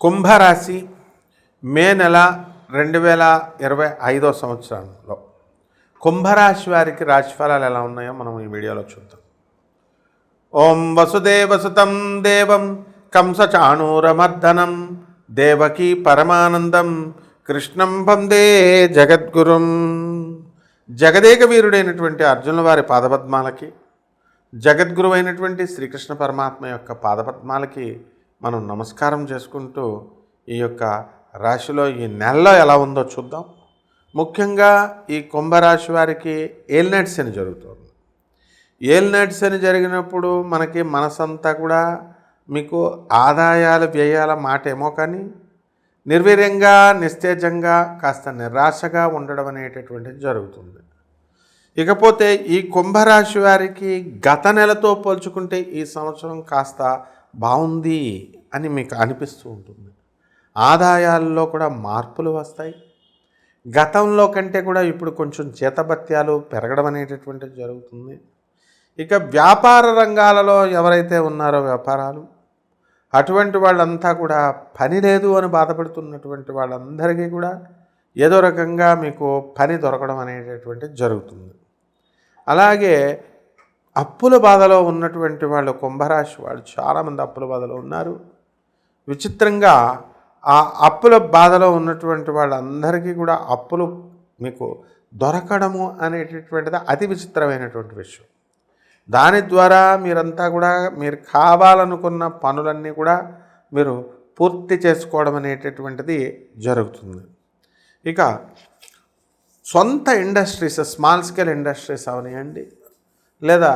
కుంభరాశి మే నెల రెండు వేల ఇరవై ఐదో సంవత్సరంలో కుంభరాశి వారికి రాశిఫలాలు ఎలా ఉన్నాయో మనం ఈ వీడియోలో చూద్దాం. ఓం వసుదేవసుతం దేవం కంసచాణూరమర్దనం దేవకీ పరమానందం కృష్ణం వందే జగద్గురుం. జగదేక వీరుడైనటువంటి అర్జునుల వారి పాదపద్మాలకి జగద్గురువైనటువంటి శ్రీకృష్ణ పరమాత్మ యొక్క పాదపద్మాలకి మనం నమస్కారం చేసుకుంటూ ఈ యొక్క రాశిలో ఈ నెలలో ఎలా ఉందో చూద్దాం. ముఖ్యంగా ఈ కుంభరాశి వారికి ఏల్నైట్ శని జరుగుతుంది. ఏల్నైట్ శని జరిగినప్పుడు మనకి మనసంతా కూడా మీకు ఆదాయాల వ్యయాల మాట ఏమో కానీ నిర్వీర్యంగా నిస్తేజంగా కాస్త నిరాశగా ఉండడం అనేటటువంటిది జరుగుతుంది. ఇకపోతే ఈ కుంభరాశి వారికి గత నెలతో పోల్చుకుంటే ఈ సంవత్సరం కాస్త బాగుంది అని మీకు అనిపిస్తూ ఉంటుంది. ఆదాయాల్లో కూడా మార్పులు వస్తాయి. గతంలో కంటే కూడా ఇప్పుడు కొంచెం చేతభత్యాలు పెరగడం అనేటటువంటిది జరుగుతుంది. ఇక వ్యాపార రంగాలలో ఎవరైతే ఉన్నారో వ్యాపారాలు అటువంటి వాళ్ళంతా కూడా పని లేదు అని బాధపడుతున్నటువంటి వాళ్ళందరికీ కూడా ఏదో రకంగా మీకు పని దొరకడం అనేటటువంటిది జరుగుతుంది. అలాగే అప్పుల బాధలో ఉన్నటువంటి వాళ్ళు కుంభరాశి వాళ్ళు చాలామంది అప్పుల బాధలో ఉన్నారు. విచిత్రంగా ఆ అప్పుల బాధలో ఉన్నటువంటి వాళ్ళందరికీ కూడా అప్పులు మీకు దొరకడము అనేటటువంటిది అతి విచిత్రమైనటువంటి విషయం. దాని ద్వారా మీరంతా కూడా మీరు కావాలనుకున్న పనులన్నీ కూడా మీరు పూర్తి చేసుకోవడం అనేటటువంటిది జరుగుతుంది. ఇక సొంత ఇండస్ట్రీస్ స్మాల్ స్కేల్ ఇండస్ట్రీస్ అవనివ్వండి లేదా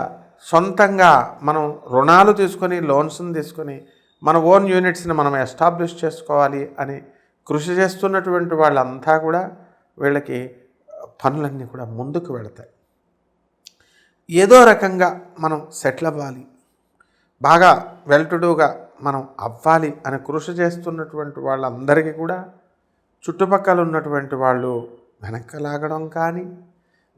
సొంతంగా మనం రుణాలు తీసుకొని లోన్స్ని తీసుకొని మన ఓన్ యూనిట్స్ని మనం ఎస్టాబ్లిష్ చేసుకోవాలి అని కృషి చేస్తున్నటువంటి వాళ్ళంతా కూడా వీళ్ళకి పనులన్నీ కూడా ముందుకు వెళతాయి ఏదో రకంగా మనం సెటిల్ అవ్వాలి. బాగా వెల్టుడుగా మనం అవ్వాలి అని కృషి చేస్తున్నటువంటి వాళ్ళందరికీ కూడా చుట్టుపక్కల ఉన్నటువంటి వాళ్ళు వెనక్కి లాగడం కానీ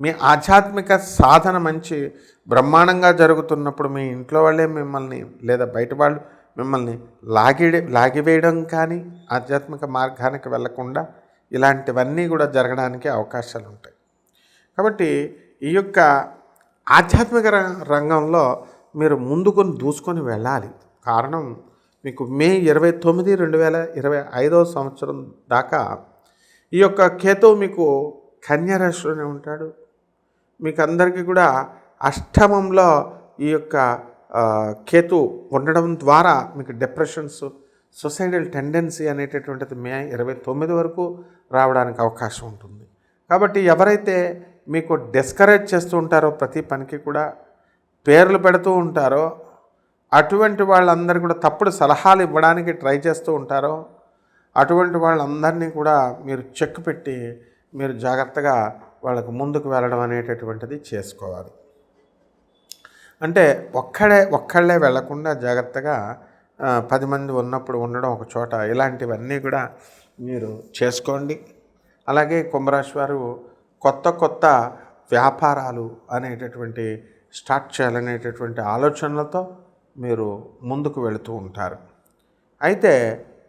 మీ ఆధ్యాత్మిక సాధన మంచి బ్రహ్మాండంగా జరుగుతున్నప్పుడు మీ ఇంట్లో వాళ్ళే మిమ్మల్ని లేదా బయట వాళ్ళు మిమ్మల్ని లాగిడే లాగివేయడం కానీ ఆధ్యాత్మిక మార్గానికి వెళ్ళకుండా ఇలాంటివన్నీ కూడా జరగడానికి అవకాశాలు ఉంటాయి. కాబట్టి ఈ యొక్క ఆధ్యాత్మిక ర- రంగంలో మీరు ముందుకొని దూసుకొని వెళ్ళాలి. కారణం మీకు మే ఇరవై తొమ్మిది రెండు వేల ఇరవై ఐదవ సంవత్సరం దాకా ఈ యొక్క కేతువు మీకు కన్యారాశిలోనే ఉంటాడు. మీకు అందరికీ కూడా అష్టమంలో ఈ యొక్క కేతు ఉండడం ద్వారా మీకు డిప్రెషన్స్ సొసైడల్ టెండెన్సీ అనేటటువంటిది మే ఇరవై తొమ్మిది వరకు రావడానికి అవకాశం ఉంటుంది. కాబట్టి ఎవరైతే మీకు డిస్కరేజ్ చేస్తూ ఉంటారో ప్రతి పనికి కూడా పేర్లు పెడుతూ ఉంటారో అటువంటి వాళ్ళందరూ కూడా తప్పుడు సలహాలు ఇవ్వడానికి ట్రై చేస్తూ ఉంటారో అటువంటి వాళ్ళందరినీ కూడా మీరు చెక్ పెట్టి మీరు జాగ్రత్తగా వాళ్ళకు ముందుకు వెళ్ళడం అనేటటువంటిది చేసుకోవాలి. అంటే ఒక్కడే ఒక్కళ్ళే వెళ్ళకుండా జాగ్రత్తగా పది మంది ఉన్నప్పుడు ఉండడం ఒక చోట ఇలాంటివన్నీ కూడా మీరు చేసుకోండి. అలాగే కుంభరాశి వారు కొత్త కొత్త వ్యాపారాలు అనేటటువంటి స్టార్ట్ చేయాలనేటటువంటి ఆలోచనలతో మీరు ముందుకు వెళుతూ ఉంటారు. అయితే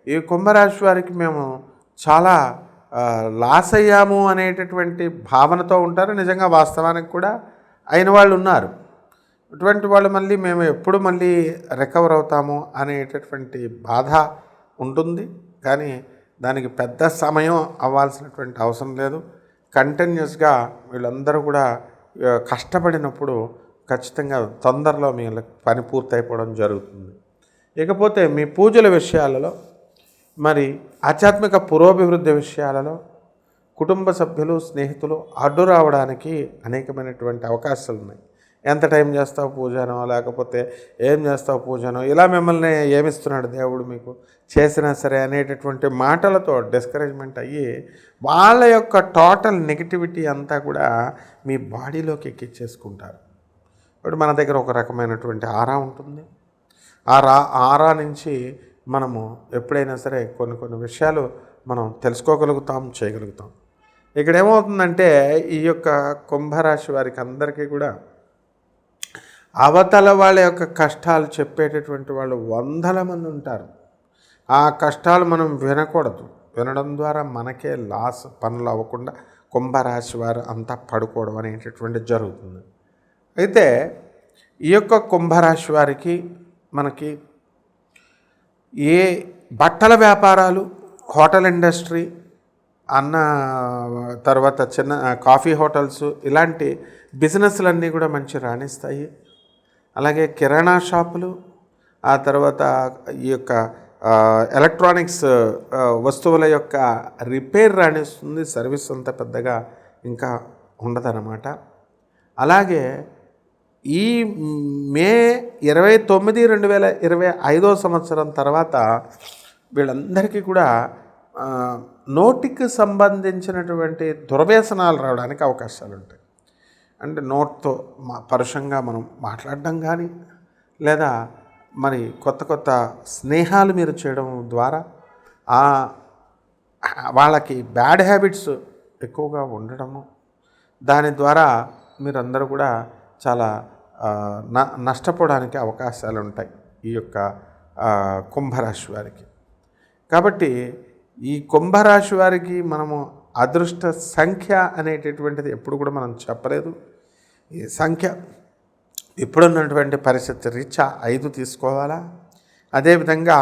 ఈ కుంభరాశి వారికి మేము చాలా లాస్ అయ్యాము అనేటటువంటి భావనతో ఉంటారు. నిజంగా వాస్తవానికి కూడా అయిన వాళ్ళు ఉన్నారు. ఇటువంటి వాళ్ళు మళ్ళీ మేము ఎప్పుడు మళ్ళీ రికవర్ అవుతాము అనేటటువంటి బాధ ఉంటుంది. కానీ దానికి పెద్ద సమయం అవ్వాల్సినటువంటి అవసరం లేదు. కంటిన్యూస్గా వీళ్ళందరూ కూడా కష్టపడినప్పుడు ఖచ్చితంగా తొందరలో మీ పని పూర్తయిపోవడం జరుగుతుంది. ఇకపోతే మీ పూజల విషయాలలో మరి ఆధ్యాత్మిక పురోభివృద్ధి విషయాలలో కుటుంబ సభ్యులు స్నేహితులు అడ్డు రావడానికి అనేకమైనటువంటి అవకాశాలు ఉన్నాయి. ఎంత టైం చేస్తావు పూజనో లేకపోతే ఏం చేస్తావు పూజనో ఇలా మిమ్మల్ని ఏమిస్తున్నాడు దేవుడు మీకు చేసినా సరే అనేటటువంటి మాటలతో డిస్కరేజ్మెంట్ అయ్యి వాళ్ళ యొక్క టోటల్ నెగిటివిటీ అంతా కూడా మీ బాడీలోకి ఎక్కించేసుకుంటారు ఇప్పుడు మన దగ్గర ఒక రకమైనటువంటి ఆరా ఉంటుంది. ఆ రా ఆరా నుంచి మనము ఎప్పుడైనా సరే కొన్ని కొన్ని విషయాలు మనం తెలుసుకోగలుగుతాం చేయగలుగుతాం. ఇక్కడ ఏమవుతుందంటే ఈ యొక్క కుంభరాశి వారికి అందరికీ కూడా అవతల వాళ్ళ యొక్క కష్టాలు చెప్పేటటువంటి వాళ్ళు వందల మంది ఉంటారు. ఆ కష్టాలు మనం వినకూడదు. వినడం ద్వారా మనకే లాస్ పనులు అవ్వకుండా కుంభరాశి వారు అంతా పడుకోవడం అనేటటువంటి జరుగుతుంది. అయితే ఈ యొక్క కుంభరాశి వారికి మనకి ఏ బట్టల వ్యాపారాలు హోటల్ ఇండస్ట్రీ అన్న తర్వాత చిన్న కాఫీ హోటల్స్ ఇలాంటి బిజినెస్లన్నీ కూడా మంచి రాణిస్తాయి. అలాగే కిరాణా షాపులు ఆ తర్వాత ఈ యొక్క ఎలక్ట్రానిక్స్ వస్తువుల యొక్క రిపేర్ రాణిస్తుంది సర్వీస్ అంత పెద్దగా ఇంకా ఉండదన్నమాట. అలాగే ఈ మే ఇరవై తొమ్మిది రెండు వేల ఇరవై ఐదో సంవత్సరం తర్వాత వీళ్ళందరికీ కూడా నోటికి సంబంధించినటువంటి దుర్వ్యసనాలు రావడానికి అవకాశాలు ఉంటాయి. అంటే నోట్తో మా పరుషంగా మనం మాట్లాడడం కానీ లేదా మరి కొత్త కొత్త స్నేహాలు మీరు చేయడం ద్వారా ఆ వాళ్ళకి బ్యాడ్ హ్యాబిట్స్ ఎక్కువగా ఉండడము దాని ద్వారా మీరందరూ కూడా చాలా న నష్టపోవడానికి అవకాశాలు ఉంటాయి ఈ యొక్క కుంభరాశి వారికి. కాబట్టి ఈ కుంభరాశి వారికి మనము అదృష్ట సంఖ్య అనేటటువంటిది ఎప్పుడు కూడా మనం చెప్పలేదు. ఈ సంఖ్య ఇప్పుడున్నటువంటి పరిస్థితి రీచా ఐదు తీసుకోవాలా? అదేవిధంగా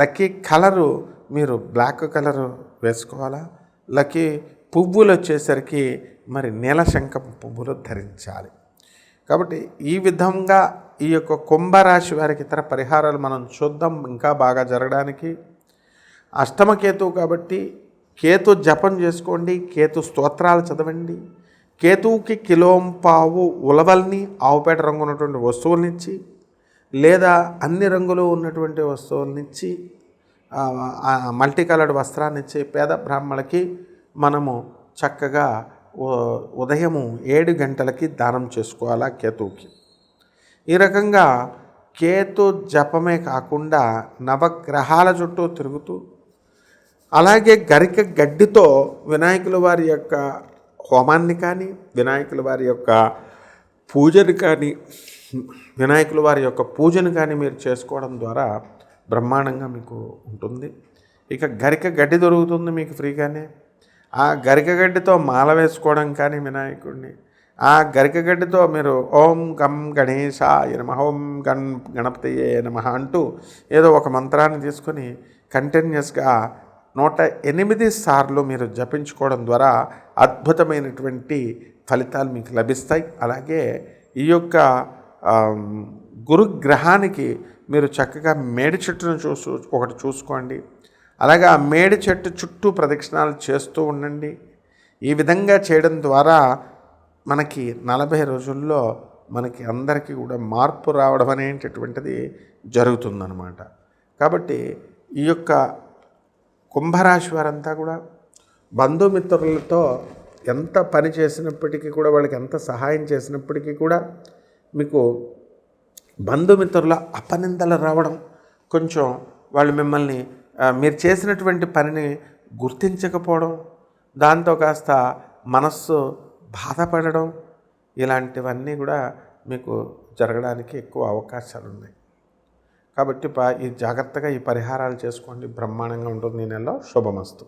లక్కీ కలరు మీరు బ్లాక్ కలరు వేసుకోవాలా? లక్కీ పువ్వులు వచ్చేసరికి మరి నీలశంఖం పువ్వులు ధరించాలి. కాబట్టి ఈ విధంగా ఈ యొక్క కుంభరాశి వారికి ఇతర పరిహారాలు మనం చూద్దాం ఇంకా బాగా జరగడానికి. అష్టమ కేతువు కాబట్టి కేతు జపం చేసుకోండి కేతు స్తోత్రాలు చదవండి కేతువుకి కిలోంపావు ఉలవల్ని ఆవుపేట రంగు ఉన్నటువంటి వస్తువులనిచ్చి లేదా అన్ని రంగులు ఉన్నటువంటి వస్తువులనిచ్చి మల్టీ కలర్డ్ వస్త్రాన్ని ఇచ్చి పేద బ్రాహ్మణులకి మనము చక్కగా ఉదయము ఏడు గంటలకి దానం చేసుకోవాలా కేతువుకి. ఈ రకంగా కేతు జపమే కాకుండా నవగ్రహాల చుట్టూ తిరుగుతూ అలాగే గరిక గడ్డితో వినాయకుల వారి యొక్క హోమాన్ని కానీ వినాయకుల వారి యొక్క పూజని కానీ వినాయకుల వారి యొక్క పూజను కానీ మీరు చేసుకోవడం ద్వారా బ్రహ్మాండంగా మీకు ఉంటుంది. ఇక గరిక గడ్డి దొరుకుతుంది మీకు ఫ్రీగానే. ఆ గరికగడ్డితో మాల వేసుకోవడం కానీ వినాయకుడిని. ఆ గరికగడ్డితో మీరు ఓం గం గణేశాయ నమ ఓం గణ్ గణపతియే నమ అంటూ ఏదో ఒక మంత్రాన్ని తీసుకొని కంటిన్యూస్గా నూట ఎనిమిది సార్లు మీరు జపించుకోవడం ద్వారా అద్భుతమైనటువంటి ఫలితాలు మీకు లభిస్తాయి. అలాగే ఈ యొక్క గురుగ్రహానికి మీరు చక్కగా మేడి చెట్టును చూసు ఒకటి చూసుకోండి. అలాగే ఆ మేడి చెట్టు చుట్టూ ప్రదక్షిణాలు చేస్తూ ఉండండి. ఈ విధంగా చేయడం ద్వారా మనకి నలభై రోజుల్లో మనకి అందరికీ కూడా మార్పు రావడం అనేటటువంటిది జరుగుతుందన్నమాట. కాబట్టి ఈ యొక్క కుంభరాశి వారంతా కూడా బంధుమిత్రులతో ఎంత పని చేసినప్పటికీ కూడా వాళ్ళకి ఎంత సహాయం చేసినప్పటికీ కూడా మీకు బంధుమిత్రుల అపనిందలు రావడం కొంచెం వాళ్ళు మిమ్మల్ని మీరు చేసినటువంటి పనిని గుర్తించకపోవడం దాంతో కాస్త మనస్సు బాధపడడం ఇలాంటివన్నీ కూడా మీకు జరగడానికి ఎక్కువ అవకాశాలు ఉన్నాయి. కాబట్టి ప ఈ జాగ్రత్తగా ఈ పరిహారాలు చేసుకోండి. బ్రహ్మాండంగా ఉంటుంది ఈ నెలలో. శుభమస్తు.